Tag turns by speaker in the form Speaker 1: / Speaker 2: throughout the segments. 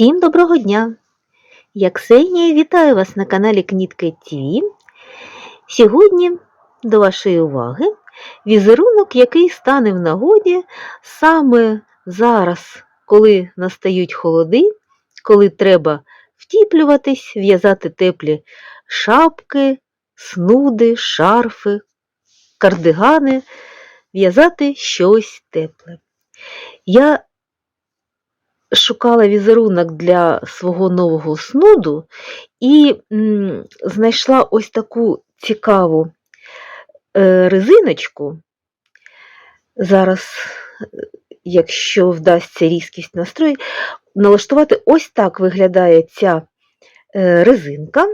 Speaker 1: Всім доброго дня! Я Ксенія, вітаю вас на каналі Кнітки ТВ. Сьогодні до вашої уваги візерунок, який стане в нагоді саме зараз, коли настають холоди, коли треба втіплюватись, в'язати теплі шапки, снуди, шарфи, кардигани, в'язати щось тепле. Я шукала візерунок для свого нового снуду і знайшла ось таку цікаву е, резиночку. Зараз, е, якщо вдасться різкість настрою, налаштувати ось так виглядає ця е, резинка.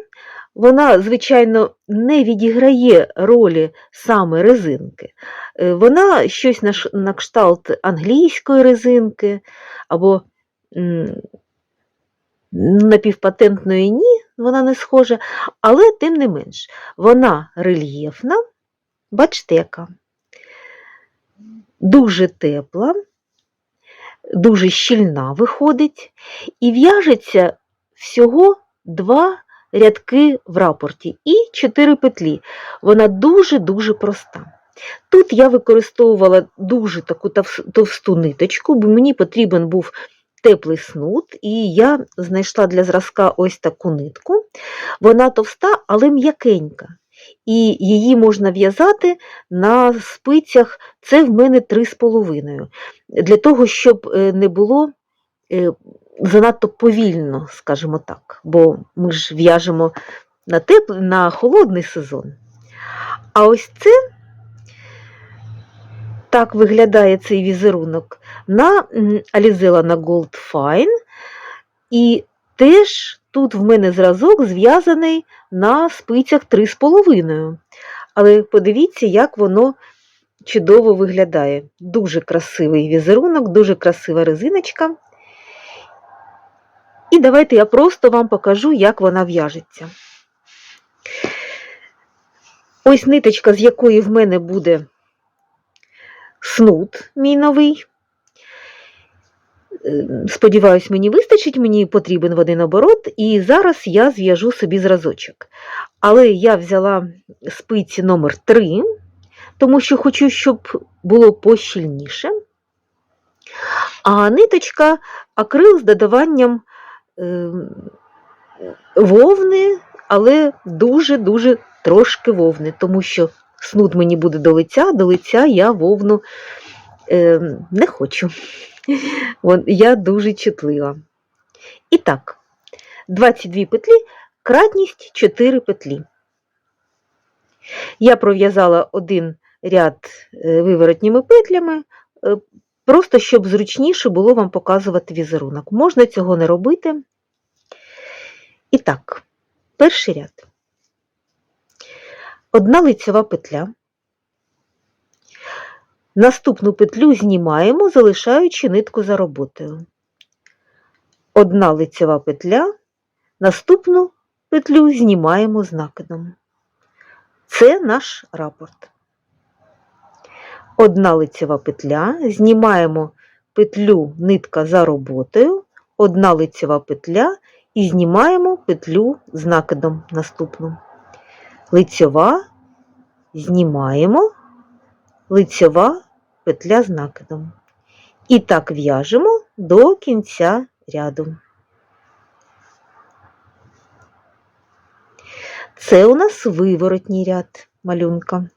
Speaker 1: Вона, звичайно, не відіграє ролі саме резинки. Вона щось на, кшталт англійської резинки або напівпатентної ні, вона не схожа, але тим не менш, вона рельєфна, бачите, яка? Дуже тепла, дуже щільна виходить, і в'яжеться всього два рядки в рапорті і чотири петлі. Вона дуже-дуже проста. Тут я використовувала дуже таку товсту ниточку, бо мені потрібен був теплий снуд, і я знайшла для зразка ось таку нитку. Вона товста, але м'якенька. І її можна в'язати на спицях, це в мене 3,5. Для того, щоб е, не було е, занадто повільно, скажімо так, бо ми ж в'яжемо на, теплий, на холодний сезон. А ось це так виглядає цей візерунок на м, Alizella Gold Fine. І теж тут в мене зразок зв'язаний на спицях 3,5. Але подивіться, як воно чудово виглядає. Дуже красивий візерунок, дуже красива резиночка. І давайте я просто вам покажу, як вона в'яжеться. Ось ниточка, з якої в мене буде снуд мій новий. Е, Сподіваюсь, мені вистачить, мені потрібен в один оборот, і зараз я зв'яжу собі зразочок. Але я взяла спиці номер 3, тому що хочу, щоб було пощільніше. А ниточка акрил з додаванням е, вовни, але дуже-дуже трошки вовни, тому що снуд мені буде до лиця, до лиця я вовну е, не хочу. Я дуже чутлива. І так, 22 петлі, кратність 4 петлі. Я пров'язала один ряд е, виворотніми петлями, е, просто щоб зручніше було вам показувати візерунок. Можна цього не робити. І так, перший ряд. Одна лицьова петля. Наступну петлю знімаємо, залишаючи нитку за роботою. Одна лицьова петля, наступну петлю знімаємо з накидом. Це наш рапорт. Одна лицьова петля, знімаємо петлю нитка за роботою, одна лицьова петля і знімаємо петлю з накидом наступну. Лицьова, знімаємо, лицьова петля з накидом. І так в'яжемо до кінця ряду. Це у нас виворотній ряд малюнка.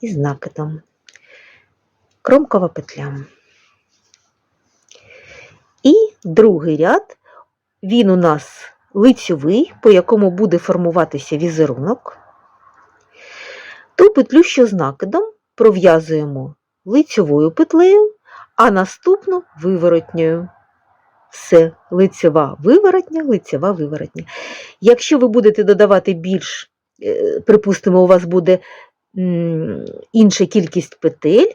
Speaker 1: Із накидом. Кромкова петля. І другий ряд, він у нас лицьовий, по якому буде формуватися візерунок. Ту петлю, що з накидом, пров'язуємо лицьовою петлею, а наступну виворотньою. Все, лицьова виворотня, лицьова виворотня. Якщо ви будете додавати більш, е, припустимо, у вас буде інша кількість петель,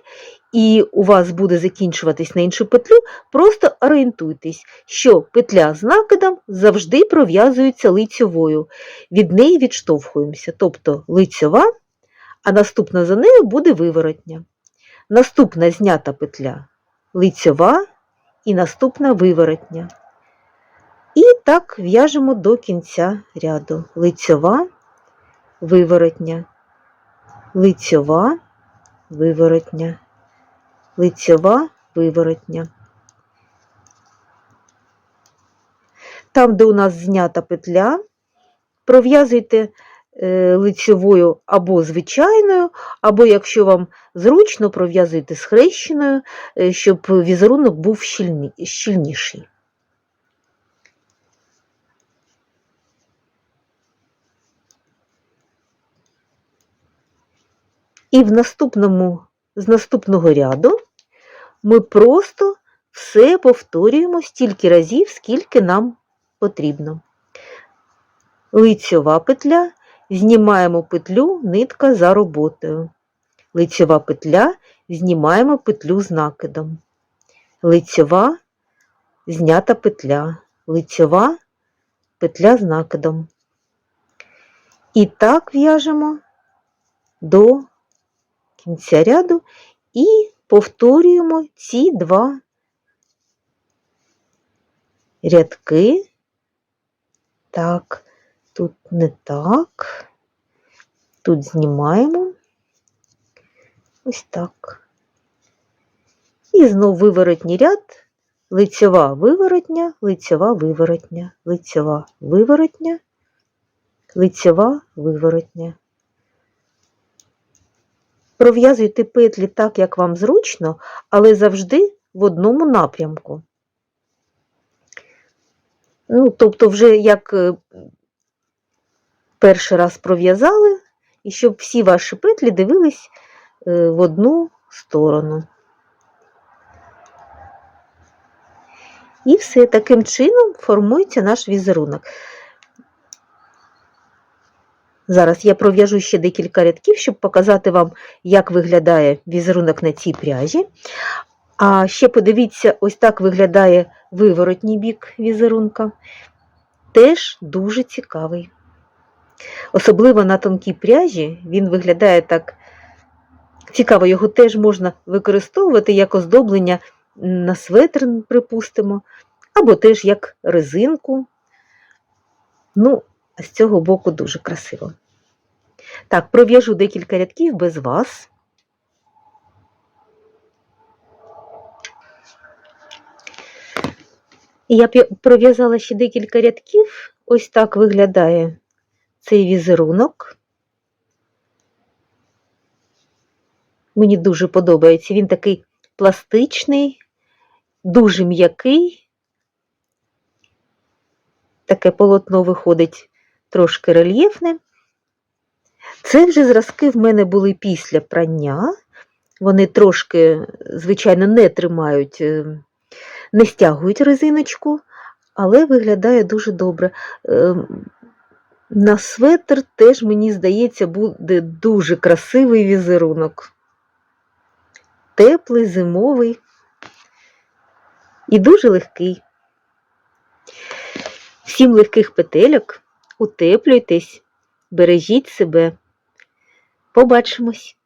Speaker 1: і у вас буде закінчуватись на іншу петлю, просто орієнтуйтесь, що петля з накидом завжди пров'язується лицьовою. Від неї відштовхуємося, тобто лицьова, а наступна за нею буде виворотня. Наступна знята петля лицьова і наступна виворотня. І так в'яжемо до кінця ряду. Лицьова, виворотня, лицьова, виворотня, лицьова, виворотня. Там, де у нас знята петля, пров'язуйте е, лицьовою або звичайною, або, якщо вам зручно, пров'язуйте схрещеною, е, щоб візерунок був щільніший. І в наступному, з наступного ряду ми просто все повторюємо стільки разів, скільки нам потрібно. Лицьова петля, знімаємо петлю, нитка за роботою. Лицьова петля, знімаємо петлю з накидом. Лицьова, знята петля. Лицьова, петля з накидом. І так в'яжемо до кінця ряду і повторюємо ці два рядки. Так, тут не так. Тут знімаємо. Ось так. І знов виворотній ряд, лицьова виворотня, лицьова виворотня, лицьова виворотня, лицьова виворотня. Пров'язуйте петлі так, як вам зручно, але завжди в одному напрямку. Ну, тобто, вже як е, перший раз пров'язали, і щоб всі ваші петлі дивились е, в одну сторону. І все таким чином формується наш візерунок. Зараз я пров'яжу ще декілька рядків, щоб показати вам, як виглядає візерунок на цій пряжі. А ще подивіться, ось так виглядає виворотній бік візерунка. Теж дуже цікавий. Особливо на тонкій пряжі він виглядає так цікаво, його теж можна використовувати як оздоблення на светр, припустимо, або теж як резинку. Ну, а з цього боку дуже красиво. Так, пров'яжу декілька рядків без вас. Я пров'язала ще декілька рядків. Ось так виглядає цей візерунок. Мені дуже подобається. Він такий пластичний, дуже м'який. Таке полотно виходить трошки рельєфне. Це вже зразки в мене були після прання. Вони трошки, звичайно, не тримають, е, не стягують резиночку, але виглядає дуже добре. Е, На светр теж, мені здається, буде дуже красивий візерунок. Теплий, зимовий і дуже легкий. Всім легких петельок, утеплюйтесь, бережіть себе. Побачимось!